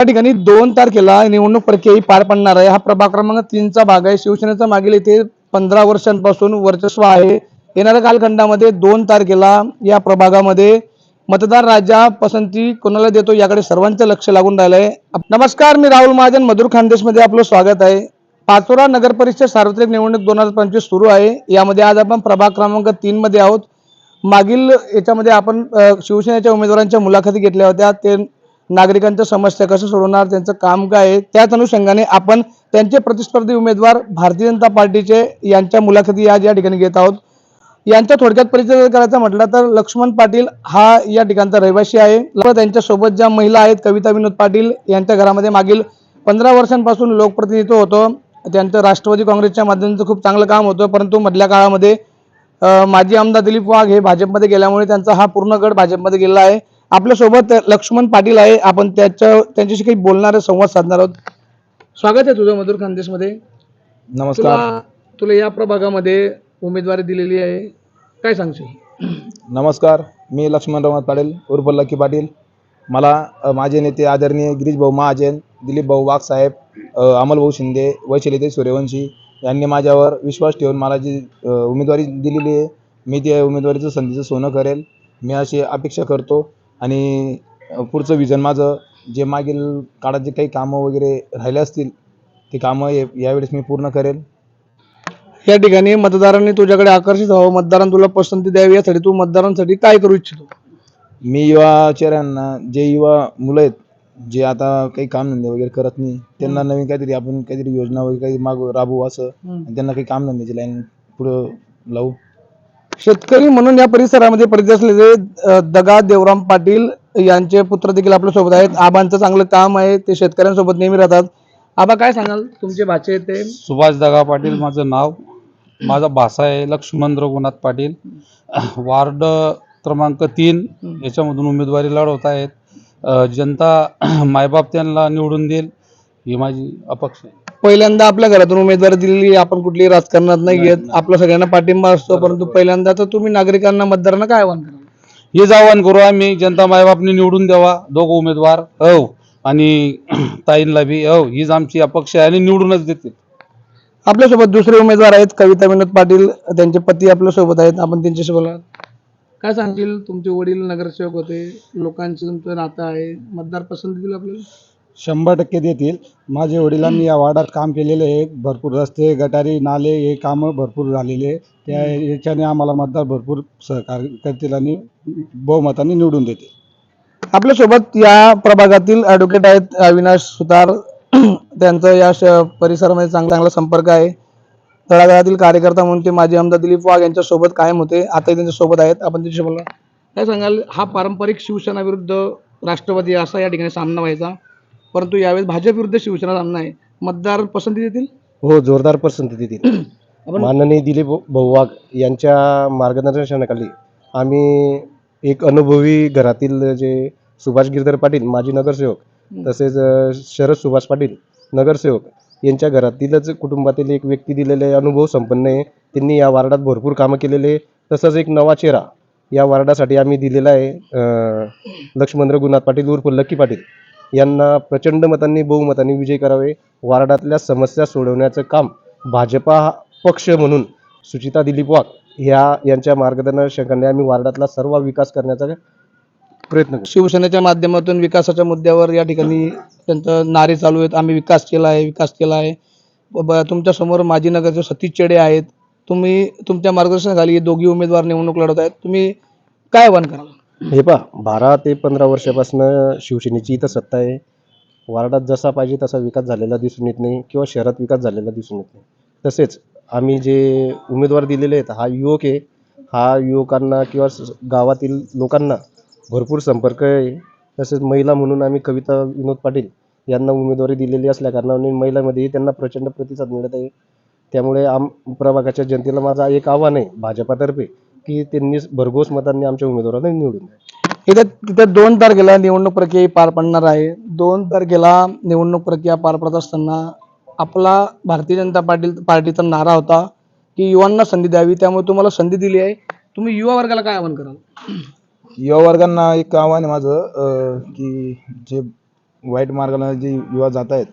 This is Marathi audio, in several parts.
या ठिकाणी दोन तारखेला निवडणूक प्रक्रिया ही पार पडणार आहे. हा प्रभाग क्रमांक तीनचा भाग आहे. शिवसेनेचा मागील इथे पंधरा वर्षांपासून वर्चस्व आहे. येणाऱ्या कालखंडामध्ये दोन तारखेला या प्रभागामध्ये मतदार राजा पसंती कोणाला देतो याकडे सर्वांचं लक्ष लागून राहिलं आहे नमस्कार मी राहुल महाजन. मधुर खानदेशमध्ये आपलं स्वागत आहे. पाचोरा नगर परिषद सार्वत्रिक निवडणूक दोन हजार पंचवीस सुरू आहे. यामध्ये आज आपण प्रभाग क्रमांक तीन मध्ये आहोत. मागील याच्यामध्ये आपण शिवसेनेच्या उमेदवारांच्या मुलाखती घेतल्या होत्या. ते नागरिकांच्या समस्या कसं सोडवणार त्यांचं काम काय आहे त्याच अनुषंगाने आपण त्यांचे प्रतिस्पर्धी उमेदवार भारतीय जनता पार्टीचे यांच्या मुलाखती आज या ठिकाणी घेत आहोत. यांचा थोडक्यात परिचय करायचा म्हटलं तर लक्ष्मण पाटील हा या ठिकाणचा रहिवासी आहे. त्यांच्यासोबत ज्या महिला आहेत कविता विनोद पाटील यांच्या घरामध्ये मागील पंधरा वर्षांपासून लोकप्रतिनिधित्व होतं. त्यांचं राष्ट्रवादी काँग्रेसच्या माध्यमातून खूप चांगलं काम होतं परंतु मधल्या काळामध्ये माजी आमदार दिलीप वाघ हे भाजपमध्ये गेल्यामुळे त्यांचा हा पूर्ण गट भाजपमध्ये गेला आहे. आपल्यासोबत लक्ष्मण पाटील आहे. आपण त्याच्या त्यांच्याशी काही बोलणार संवाद साधणार आहोत. स्वागत आहे तुझं मधुर खानदेशमध्ये. नमस्कार. तुला या प्रभागामध्ये उमेदवारी दिलेली आहे. काय सांगशील? नमस्कार. मी लक्ष्मण रमत पाटील उर्फ लक्की पाटील. मला माझे नेते आदरणीय गिरीश भाऊ महाजन दिलीप भाऊ वाघ साहेब अ, अमल भाऊ शिंदे वैशलिते सूर्यवंशी यांनी माझ्यावर विश्वास ठेवून मला जी उमेदवारी दिलेली आहे मी त्या उमेदवारीचं संधीचं सोनं करेल. मी अशी अपेक्षा करतो आणि पुढचं विजन माझं जे मागील काळात जे काही कामं वगैरे राहिले असतील ते कामं या- यावेळेस मी पूर्ण करेल. या ठिकाणी मतदारांनी तुझ्याकडे आकर्षित व्हावं मतदारांना तुला पसंती द्यावी यासाठी तू मतदारांसाठी काय करू इच्छितो? मी युवा चेहऱ्यांना जे युवा मुलं आहेत जे आता काही कामधंदे वगैरे करत नाही त्यांना नवीन काहीतरी आपण काहीतरी योजना वगैरे काही मागू राबवू असं आणि त्यांना काही कामधंद्याची लाईन पुढं लावू. शेतकरी म्हणून या परिसरामध्ये परिचय असलेले दगा देवराम पाटील यांचे पुत्र देखील आपल्यासोबत आहेत. आबांचं चांगलं काम आहे ते शेतकऱ्यांसोबत नेहमी राहतात. आबा काय सांगाल? तुमचे भाचे ते? सुभाष दगा पाटील माझं नाव. माझा भाषा आहे लक्ष्मण रघुनाथ पाटील. वार्ड क्रमांक तीन याच्यामधून उमेदवारी लढवत आहेत. जनता मायबाप त्यांना निवडून देईल ही माझी अपेक्षा आहे. पहिल्यांदा आपल्या घरातून उमेदवारी दिलेली आपण कुठलीही राजकारणात नाही घेत आपला सगळ्यांना पाठिंबा असतो परंतु पहिल्यांदा तर तुम्ही नागरिकांना मतदारांना काय आव्हान कराल? हेच आव्हान करू आम्ही जनता मायबापने निवडून द्यावा दोघं उमेदवार हो आणि ताईंना बी हो हीच आमची अपेक्षा आहे आणि निवडूनच देतील. आपल्यासोबत दुसरे उमेदवार आहेत कविता विनोद पाटील त्यांचे पती आपल्यासोबत आहेत. आपण त्यांच्याशी बोला काय सांगतील तुमचे वडील नगरसेवक होते लोकांचे तुमचं नातं आहे मतदार पसंती दिली आपल्याला? शंभर टक्के देतील. माझ्या वडिलांनी या वार्डात काम केलेले आहे भरपूर रस्ते गटारी नाले हे कामं भरपूर झालेले आहे. त्या याच्याने आम्हाला मतदार भरपूर सहकार्य करतील आणि बहुमताने निवडून देतील. आपल्यासोबत या प्रभागातील ॲडव्होकेट आहेत अविनाश सुतार. त्यांचं या श- परिसरामध्ये चांगला चांगला संपर्क आहे. तळागाळातील कार्यकर्ता म्हणून ते माजी आमदार दिलीप वाघ यांच्या सोबत कायम होते. आता त्यांच्यासोबत आहेत. आपण त्यांच्याशी बोला काय सांगाल? हा पारंपरिक शिवसेना विरुद्ध राष्ट्रवादी असा या ठिकाणी सामना व्हायचा. परंतु यावेळेस भाजप विरुद्ध शिवसेना सामना आहे मतदार पसंती देतील? हो जोरदार पसंती देतील. आपण माननीय दिलीप भाऊ वाघ यांच्या मार्गदर्शनाखाली आम्ही एक अनुभवी घरातील जे सुभाष गिरधर पाटील माजी नगरसेवक तसेच शरद सुभाष पाटील नगरसेवक यांच्या घरातीलच कुटुंबातील एक व्यक्ती दिलेले अनुभव संपन्न आहे. त्यांनी या वार्डात भरपूर कामं केलेले. तसंच एक नवा चेहरा या वार्डासाठी आम्ही दिलेला आहे. लक्ष्मण रघुनाथ पाटील उर्फ लक्की पाटील. यांना प्रचंड मतांनी बहुमतांनी विजय करावे वार्डातल्या समस्या सोडवण्याचं काम भाजपा हा पक्ष म्हणून सुचिता दिलीप वाघ ह्या यांच्या मार्गदर्शकाने आम्ही वार्डातला सर्व विकास करण्याचा प्रयत्न शिवसेनेच्या माध्यमातून विकासाच्या मुद्द्यावर या ठिकाणी त्यांचं नारे चालू आहेत. आम्ही विकास केला आहे विकास केला आहे. तुमच्यासमोर माजी नगरचे सतीश चेडे आहेत. तुम्ही तुमच्या मार्गदर्शनाखाली हे दोघी उमेदवार निवडणूक लढवत आहेत. तुम्ही काय आव्हान कराल? हे पहा बारा ते पंधरा वर्षापासून शिवसेनेची इथं सत्ता आहे. वार्डात जसा पाहिजे तसा विकास झालेला दिसून येत नाही किंवा शहरात विकास झालेला दिसून येत नाही. तसेच आम्ही जे उमेदवार दिलेले आहेत हा युवक आहे. हा युवकांना किंवा गावातील लोकांना भरपूर संपर्क आहे. तसेच महिला म्हणून आम्ही कविता विनोद पाटील यांना उमेदवारी दिलेली असल्या कारणाने त्यांना प्रचंड प्रतिसाद मिळत आहे. त्यामुळे आम प्रभागाच्या जनतेला माझा एक आव्हान आहे भाजपातर्फे की त्यांनी भरघोस मतांनी आमच्या उमेदवारांना निवडून द्या इथे तिथे दोन तारखेला निवडणूक प्रक्रिया ही पार पडणार आहे. दोन तारखेला निवडणूक प्रक्रिया पार पडत असताना आपला भारतीय जनता पार्टी पार्टीचा नारा होता की युवांना संधी द्यावी त्यामुळे तुम्हाला संधी दिली आहे. तुम्ही युवा वर्गाला काय आवाहन कराल? युवा वर्गांना एक आव्हान आहे माझं अं, की जे वाईट मार्गाला जे युवा जात आहेत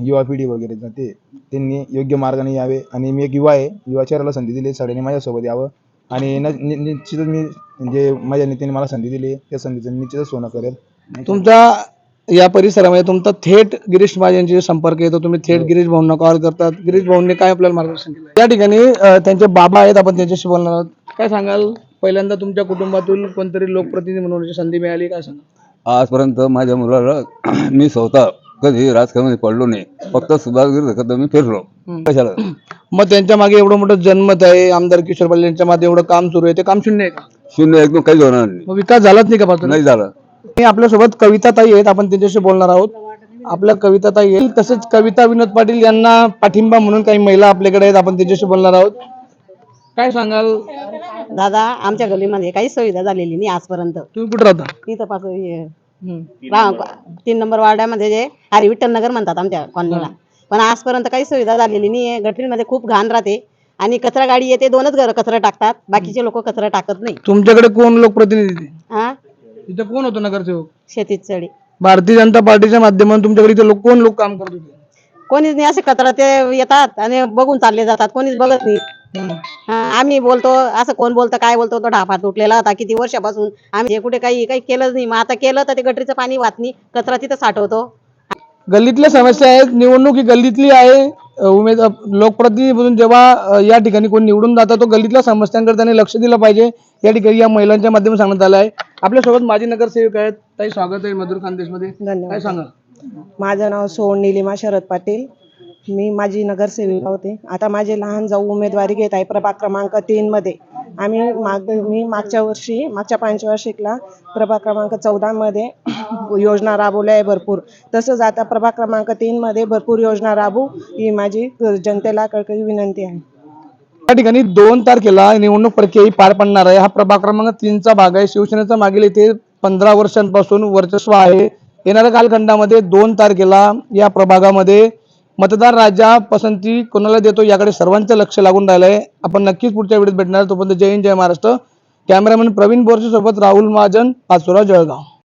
युवा पिढी वगैरे जाते त्यांनी योग्य मार्गाने यावे. आणि मी एक युवा आहे युवा चेहऱ्याला संधी दिली सगळ्यांनी माझ्यासोबत यावं. आणि न- नि- निश्चितच मी म्हणजे माझ्या नेत्याने मला संधी दिली. त्या संधीचं निश्चितच सोनं करेल. तुमच्या या परिसरामध्ये तुमचा थेट गिरीश महाजनशी संपर्क येतो. तुम्ही थेट गिरीश भाऊंना कॉल करतात. गिरीश भाऊंनी काय आपल्याला मार्गदर्शन केलं? या ठिकाणी अं, त्यांचे बाबा आहेत. आपण त्यांच्याशी बोलणार आहोत. काय सांगाल? पहिल्यांदा तुमच्या कुटुंबातून कोणतरी लोकप्रतिनिधी म्हणून संधी मिळाली काय सांगा. आजपर्यंत माझ्या मुलाला मी स्वतः कधी राजकारणामध्ये पडलो नाही. फक्त सुभाष गिरधर मी फिरलो. कशाला? मग त्यांच्या मागे एवढं मोठं जन्मत आहे आमदार किशोर पाटील यांच्या मागे एवढं काम सुरू आहे ते काम शून्य आहे का? शून्य एकदम काही होणार नाही. मग विकास झालाच नाही का पासून नाही झालं. आपल्यासोबत कविता ताई आहेत आपण त्यांच्याशी बोलणार आहोत. आपल्या कविता ताई आहेत तसेच कविता विनोद पाटील यांना पाठिंबा म्हणून काही महिला आपल्याकडे आहेत आपण त्यांच्याशी बोलणार आहोत. काय सांगाल? दादा आमच्या गल्लीमध्ये काही सुविधा झालेली नाही आजपर्यंत. तुम्ही कुठे राहता? हे, रा- तीन नंबर वार्डामध्ये जे हरिविठ्ठल नगर म्हणतात आमच्या कॉलनीला. पण आजपर्यंत काही सुविधा झालेली नाही आहे गटरीमध्ये खूप घाण राहते. आणि कचरा गाडी येते दोनच घरं कचरा टाकतात. बाकीचे लोक कचरा टाकत नाही. तुमच्याकडे कोण लोकप्रतिनिधी हा इथे कोण होतो नगरसेवक? शेतीत चढी. भारतीय जनता पार्टीच्या माध्यमातून तुमच्याकडे इथे लोक कोण लोक काम करत होते? कोणीच नाही असे कचरा ते येतात आणि बघून चालले जातात. कोणीच बघत नाही. हा, आम्ही बोलतो असं कोण बोलतं काय बोलतो तो ढाफा तुटलेला होता किती वर्षापासून. आम्ही हे कुठे काही काही केलंच नाही. मग आता केलं तर ते गटरीचं पाणी वाहत नाही कचरा तिथं साठवतो. गल्लीतल्या समस्या आहेत. निवडणूक ही गल्लीतली आहे. उमेद लोकप्रतिनिधी म्हणून जेव्हा या ठिकाणी कोण निवडून जातात तो गल्लीतल्या समस्यांकडे त्यांनी लक्ष दिलं पाहिजे. या ठिकाणी या महिलांच्या माध्यमातून सांगण्यात आलं आहे. आपल्यासोबत माजी नगरसेवक आहेत. ताई स्वागत आहे मधुर खानदेशमध्ये. काय धन्यवाद सांगाल? माझं नाव सोहन निलिमा शरद पाटील. मी माझी नगरसेविका होते. आता माझे लहान जाऊ उमेदवारी घेत आहे प्रभाग क्रमांक तीन मध्ये. आम्ही माग मी मागच्या वर्षी मागच्या पंचवार्षिकला प्रभाग क्रमांक चौदा मध्ये योजना राबवल्या आहे भरपूर. तसंच आता प्रभाग क्रमांक तीन मध्ये भरपूर योजना राबवू ही माझी जनतेला कळकळी विनंती आहे. या ठिकाणी दोन तारखेला निवडणूक प्रक्रिया पार पडणार आहे. हा प्रभाग क्रमांक तीनचा भाग आहे. शिवसेनेचा मागील इथे पंधरा वर्षांपासून वर्चस्व आहे. येणाऱ्या कालखंडामध्ये दोन तारखेला या प्रभागामध्ये मतदार राजा पसंती कोणाला देतो याकडे सर्वांचं लक्ष लागून राहिलं आहे. आपण नक्कीच पुढच्या वेळेत भेटणार. तोपर्यंत जय हिंद जय महाराष्ट्र. कॅमेरामॅन प्रवीण बोरसे सोबत राहुल महाजन पाचोरा जळगाव.